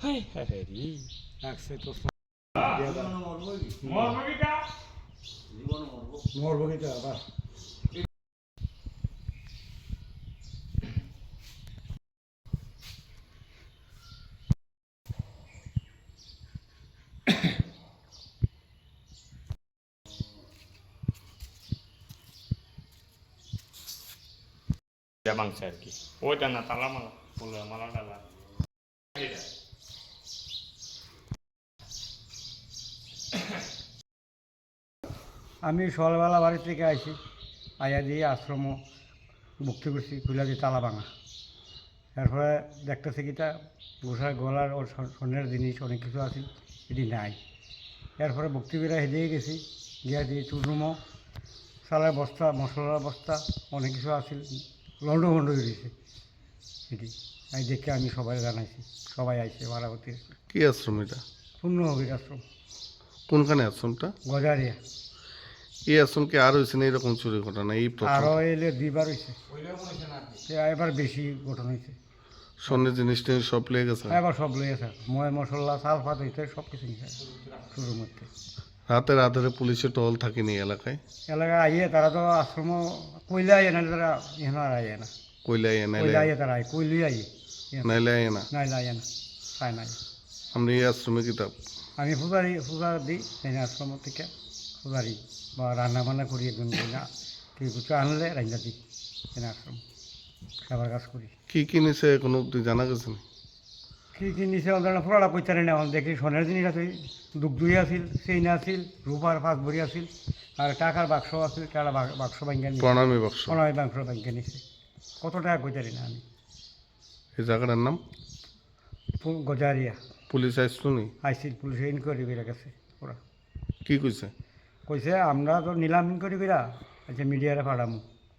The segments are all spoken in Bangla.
হাই হাই হাই রে লাগছে তো মরমগিটা মরবো কিন্তু আবার ভাঙছে আর কি ওইটা না তালা মালা ফুলের মালা ডালা আমি সকালবেলা বাড়ি থেকে আইছি আইয়া দিয়ে আশ্রম ভক্তি করছি খুলে দিয়ে তালা ভাঙা। তারপরে দেখতেছি কিটা গোসার গলার ওর স্বর- স্বর্ণের জিনিস অনেক কিছু আছে এটি নাই। এরপরে ভক্তি করে হেদিয়ে গেছি গিয়া দিয়ে চুরনুমো চালের বস্তা মশলার বস্তা অনেক কিছু আছিল লন্ড ভন্ড হয়েছে এটি। এই দেখে আমি সবাই জানাইছি সবাই আইছে বারাবতী কি আশ্রম এটা? পূর্ণ হবির আশ্রম। কোনখানে আশ্রমটা? গজারিয়া। এই আশ্রমকে আর হয়েছে না এরকম চুরি ঘটনা এই প্রথম। আরও এলে দুইবার হয়েছে। এবার বেশি গঠন হয়েছে। স্বর্ণের জিনিস টিনিস সব লেগে গেছে? এবার সব লইয়েছে ময় মশলা চাল ফাত হইতে সব কিছু নিছে শুরুর মধ্যে। রাতের আধারে পুলিশের টহল থাকেনি এই এলাকায়? এলাকা আইয়ে তারা তো আশ্রম কইলে আইয়ে তারা ইহানো আর আইয়ে না। কইলে আইয়ে নাইলে কইলে আইয়ে তারা কইলই আইয়ে। নাইলে আইয়ে না? নাইলে আইয়ে না নাই আমরা এই আশ্রমে কিতাব। আমি পূজারি পূজা দিই সেই আশ্রম থেকে পূজারি। বা রান্না বান্না করি একজন না কেউ কিছু আনলে রান্না দিই সেই আশ্রম খাবার কাজ করি। কি কি নিছে কোনো জানা গেছে না? কি কি নিচে অন্তত পুরাটা পৈতারে না দেখি সোনার জিনিস আছে দুগ্ধই আছিল চেইন আছিল রূপার পাঁচ ভরি আছিল আর টাকার বাক্স আছিল টাকা বাক্স ব্যাংকে প্রণামী বাক্স। সোনার বাক্স ব্যাংকে নিছে। কত টাকা কইতারি না আমি। এই জায়গাটার নাম? গজারিয়া। পুলিশ আসলো নি? আইসিল পুলিশে ইনকোয়ারি করে গেছে ওরা। কি কইছে? কইছে আমরা তো নিলাম ইনকোয়ারি কইরা আচ্ছা মিডিয়ারে পাঠামু।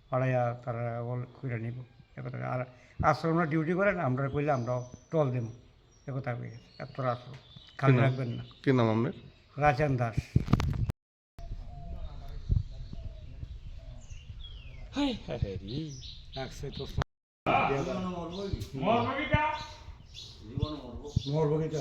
পাঠাইয়া তারা বল কইরা নিব। একথা আর আশ্রমরা ডিউটি করেন আমরা কইলে আমরাও টল দেবো একথা কই এত আশ্রম খালি রাখবেন না। কি নাম আপনার? রাজেন দাস। হাই হাই রে। তো মরবো কিন্তু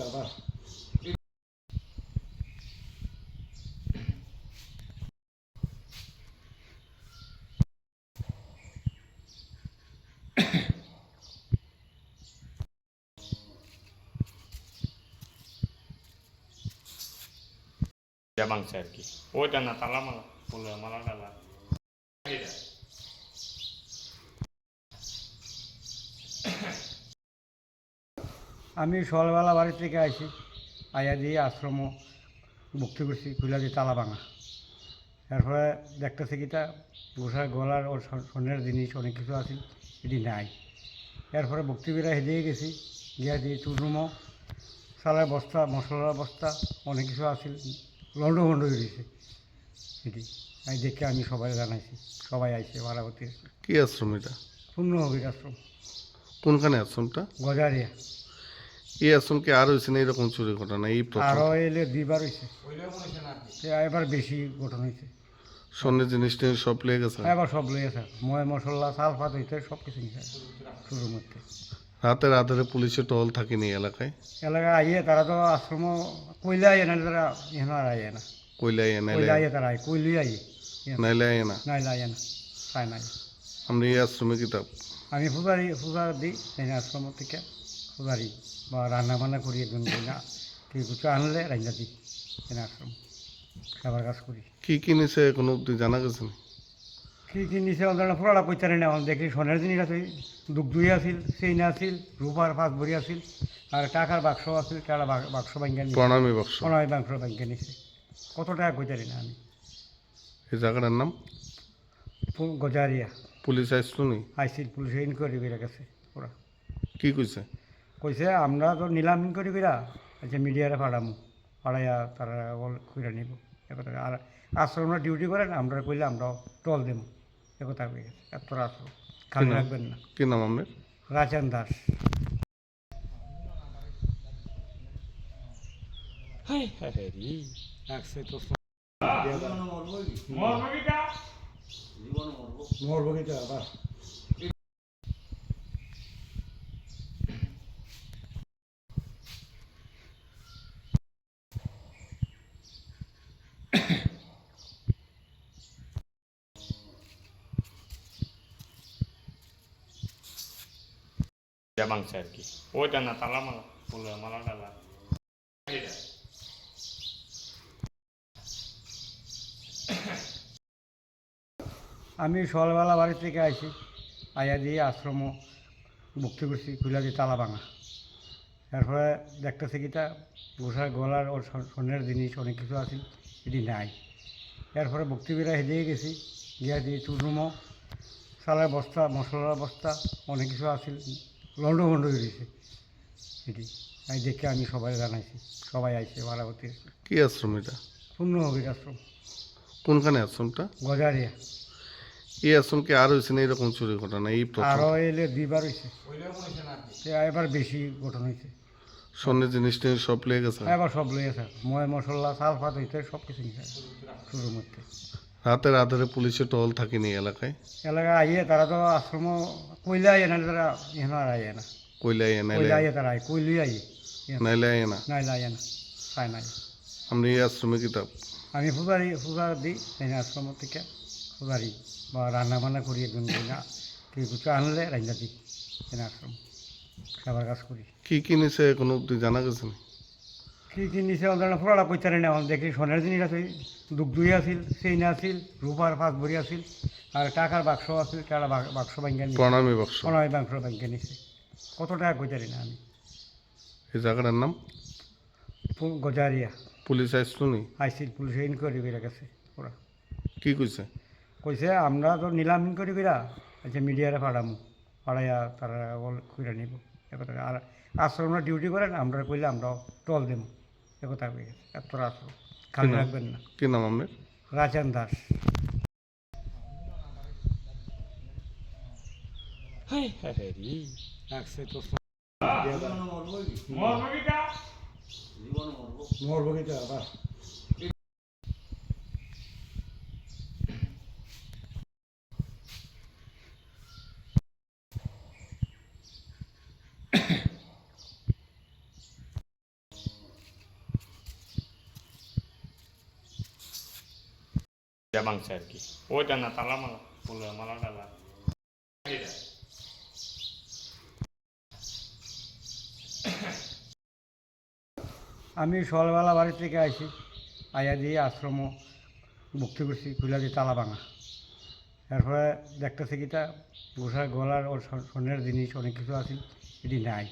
আর কি ওইটা না তালা মালা মালা আমি সকালবেলা বাড়ি থেকে আইছি। আইয়া দিয়ে আশ্রম ভক্তি করছি খুলে দিয়ে তালা ভাঙা। তারপরে দেখতেছি কিটা গোসার গলার স্বর- স্বর্ণের জিনিস, অনেক কিছু আছে, এটি নাই। এরপরে ভক্তি করে হেদিয়ে গেছি। গিয়া দিয়ে চুরনুমো চালের বস্তা, মশলার বস্তা, অনেক কিছু আছিল লন্ড ভন্ড হয়েছে। এটি এই দেখে আমি সবাই জানাইছি। সবাই আইছে বারাবতী কি আশ্রম এটা? পূর্ণ হবির আশ্রম। কোনখানে আশ্রমটা? গজারিয়া। এই আশ্রমকে আর হয়েছে না এরকম চুরি ঘটনা এই আরও এলে দুইবার হয়েছে এবার বেশি গঠন হয়েছে স্বর্ণের জিনিস টিনিস সব লেগে গেছে? এবার সব লইয়েছে ময় মশলা চাল ফাত হইতে সব কিছু নিছে শুরুর মধ্যে। রাতের আধারে পুলিশের টহল থাকেনি এলাকায়? এলাকা আইয়ে তারা তো আশ্রম কইলে আইয়ে না তারা ইহানো আর আইয়ে না। কইলে আইয়ে নাইলে কইলে আইয়ে তারা কইলই আইয়ে। নাইলে আইয়ে না? নাইলে আইয়ে না তাই নাই আমরা এই আশ্রমে কিতাব? আমি পূজারি পূজা দিই সেই আশ্রম থেকে পূজারি বা রান্না বান্না করি একজন না কেউ কিছু আনলে রান্না দিই সেই আশ্রম। খাবার কাজ করি। কি কি নিছে কোনো অব্দি জানা গেছে না? কি কি নিচে অন্তত পুরাটা পৈতারে না দেখি সোনার জিনিস আছে দুগ্ধই আছিল চেইন আছিল রূপার পাঁচ ভরি আছিল আর টাকার বাক্স আছিল টাকা বাক্স ব্যাংকে নিছে। প্রণামী বাক্স। সোনার বাক্স ব্যাংকে নিছে। কত টাকা কইতারি না আমি? এই জায়গাটার নাম? গজারিয়া। পুলিশ আসলো নি? আইসিল পুলিশে ইনকোয়ারি করে গেছে ওরা। কি কইছে? কইছে আমরা তো নিলাম ইনকোয়ারি কইরা আচ্ছা মিডিয়ারে পাঠামু পাঠাইয়া তারা কইরা নিব। আর আশ্রমরা ডিউটি করেন আমরা কইলে আমরাও টল দেবো একথা হয়ে গেছে? এত রাত খালি রাখবেন না। কি নাম আপনার? রাজেন দাস। হাই হাই হাই রে। লাগছে মরবো কিন্তু আবার আর কি ওইটা না তালা মালা মালা ডালা আমি সকালবেলা বাড়ি থেকে আইছি। আইয়া দিয়ে আশ্রম ভক্তি করছি, খুলে দিয়ে তালা ভাঙা। তারপরে দেখতেছি কিটা গোসার গলার স্বর- স্বর্ণের জিনিস, অনেক কিছু আছে, এটি নাই। এরপরে ভক্তি করে হেদিয়ে গেছি। গিয়া দিয়ে চুরুমো চালের বস্তা, মশলার বস্তা, অনেক কিছু আছিল লন্ড ভন্ড হয়ে গেছে এটি। আমি দেখে আমি সবাই জানাইছি। সবাই আইছে বারাবতী কি আশ্রম এটা? পূর্ণ হবির আশ্রম। কোনখানে আশ্রমটা? গজারিয়া। এই আশ্রমকে আর হয়েছে না এরকম চুরি ঘটনা এই আরও এলে দুইবার হয়েছে। এবার বেশি গঠন হয়েছে। স্বর্ণের জিনিস টিনিস সব লেগে গেছে? এবার সব থাক ময় মশলা চাল ফাত হইতে সব কিছু নিছে শুরুর মধ্যে। রাতের আধারে পুলিশের টহল থাকেনি এলাকায়? এলাকায় আইয়ে তারা তো আশ্রম কইলে আইয়ে না তারা ইহানো আর আইয়ে না। কইলে আইয়ে তারা নাইলে আয় না? নাইলে আইয়ে না নাই। আমরা এই আশ্রমে কিতাব? আমি পূজারি পূজা দিই এই আশ্রম থেকে পূজারি বা রান্না বান্না করি একজন না কেউ কিছু আনলে রান্না দিই এই আশ্রম। খাবার কাজ করি। কি কি নিছে এখনও অব্দি জানা গেছে না? কি নিচে ওদের পুরাটা পয়তারে নেওয়া দেখি সোনার জিনিস আছে দুগ্ধই আছিল চেইন আছিল রূপার পাঁচ ভরি আছিল আর টাকার বাক্স আছিল টাকা বাক্স ব্যাংকে প্রণামী বাক্স। প্রণয় বাক্স ব্যাংকে নিছে। কত টাকা কইতারি না আমি? এই জায়গাটার নাম? গজারিয়া। পুলিশ আসলো নি? আইসিল পুলিশে ইনকোয়ারি করে গেছে ওরা। কি কইছে? কইছে আমরা তো নিলাম ইনকোয়ারি কইরা আচ্ছা মিডিয়ারে পাঠামু পাঠাইয়া তারা বল কইরা নিব। আর আশ্রমরা ডিউটি করেন আমরা কইলে আমরা টল দেব একথা হয়ে গেছে এত রাত খালি রাখবেন না কি নাম আপনার রাজেন দাস রাখছে তো মরবগিটা যা ভাঙছে আর কি ওইটা না তালা মালা ফুলের মালা ডালা আমি সকালবেলা বাড়ি থেকে আইছি আইয়া দিয়ে আশ্রম ভক্তি করছি খুলে দিয়ে তালা ভাঙা তারপরে দেখতেছি কিটা গোসার গলার ওর স্বর্ণের জিনিস অনেক কিছু আছে এটি নাই